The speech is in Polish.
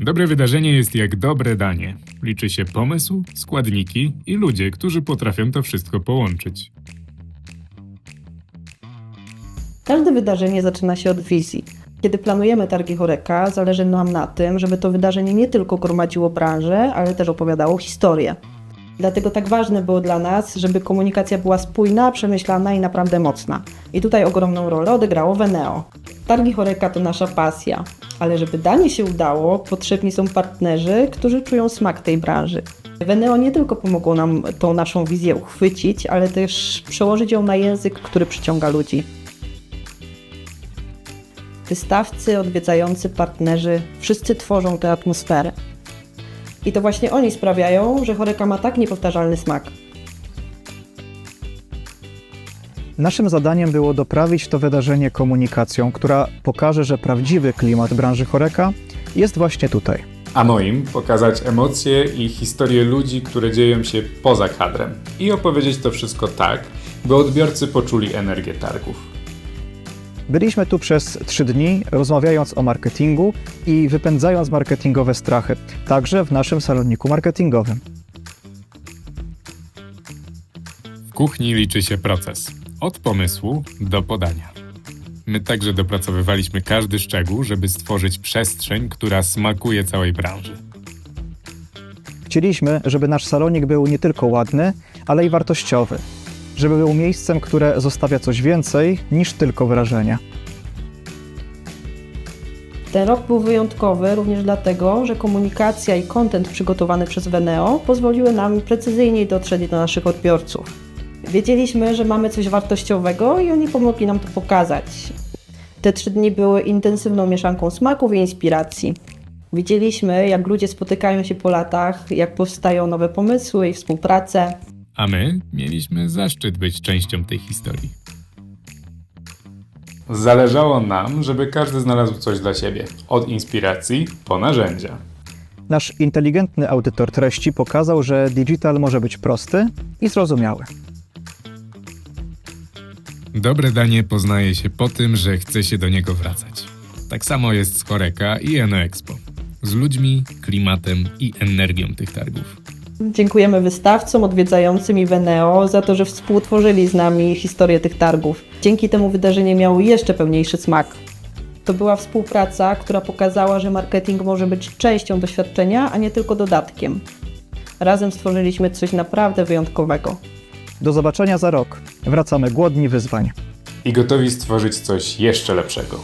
Dobre wydarzenie jest jak dobre danie. Liczy się pomysł, składniki i ludzie, którzy potrafią to wszystko połączyć. Każde wydarzenie zaczyna się od wizji. Kiedy planujemy targi Horeka, zależy nam na tym, żeby to wydarzenie nie tylko gromadziło branżę, ale też opowiadało historię. Dlatego tak ważne było dla nas, żeby komunikacja była spójna, przemyślana i naprawdę mocna. I tutaj ogromną rolę odegrało Veneo. Targi Horeka to nasza pasja, ale żeby danie się udało, potrzebni są partnerzy, którzy czują smak tej branży. Veneo nie tylko pomogło nam tą naszą wizję uchwycić, ale też przełożyć ją na język, który przyciąga ludzi. Wystawcy, odwiedzający, partnerzy, wszyscy tworzą tę atmosferę. I to właśnie oni sprawiają, że choreka ma tak niepowtarzalny smak. Naszym zadaniem było doprawić to wydarzenie komunikacją, która pokaże, że prawdziwy klimat branży choreka jest właśnie tutaj. A moim pokazać emocje i historie ludzi, które dzieją się poza kadrem. I opowiedzieć to wszystko tak, by odbiorcy poczuli energię targów. Byliśmy tu przez trzy dni, rozmawiając o marketingu i wypędzając marketingowe strachy, także w naszym saloniku marketingowym. W kuchni liczy się proces. Od pomysłu do podania. My także dopracowywaliśmy każdy szczegół, żeby stworzyć przestrzeń, która smakuje całej branży. Chcieliśmy, żeby nasz salonik był nie tylko ładny, ale i wartościowy. Żeby był miejscem, które zostawia coś więcej niż tylko wrażenie. Ten rok był wyjątkowy również dlatego, że komunikacja i kontent przygotowany przez Veneo pozwoliły nam precyzyjniej dotrzeć do naszych odbiorców. Wiedzieliśmy, że mamy coś wartościowego i oni pomogli nam to pokazać. Te trzy dni były intensywną mieszanką smaków i inspiracji. Widzieliśmy, jak ludzie spotykają się po latach, jak powstają nowe pomysły i współprace. A my mieliśmy zaszczyt być częścią tej historii. Zależało nam, żeby każdy znalazł coś dla siebie. Od inspiracji po narzędzia. Nasz inteligentny audytor treści pokazał, że digital może być prosty i zrozumiały. Dobre danie poznaje się po tym, że chce się do niego wracać. Tak samo jest z Choreka i Eno Expo. Z ludźmi, klimatem i energią tych targów. Dziękujemy wystawcom, odwiedzającym i Veneo za to, że współtworzyli z nami historię tych targów. Dzięki temu wydarzenie miało jeszcze pełniejszy smak. To była współpraca, która pokazała, że marketing może być częścią doświadczenia, a nie tylko dodatkiem. Razem stworzyliśmy coś naprawdę wyjątkowego. Do zobaczenia za rok. Wracamy głodni wyzwań. I gotowi stworzyć coś jeszcze lepszego.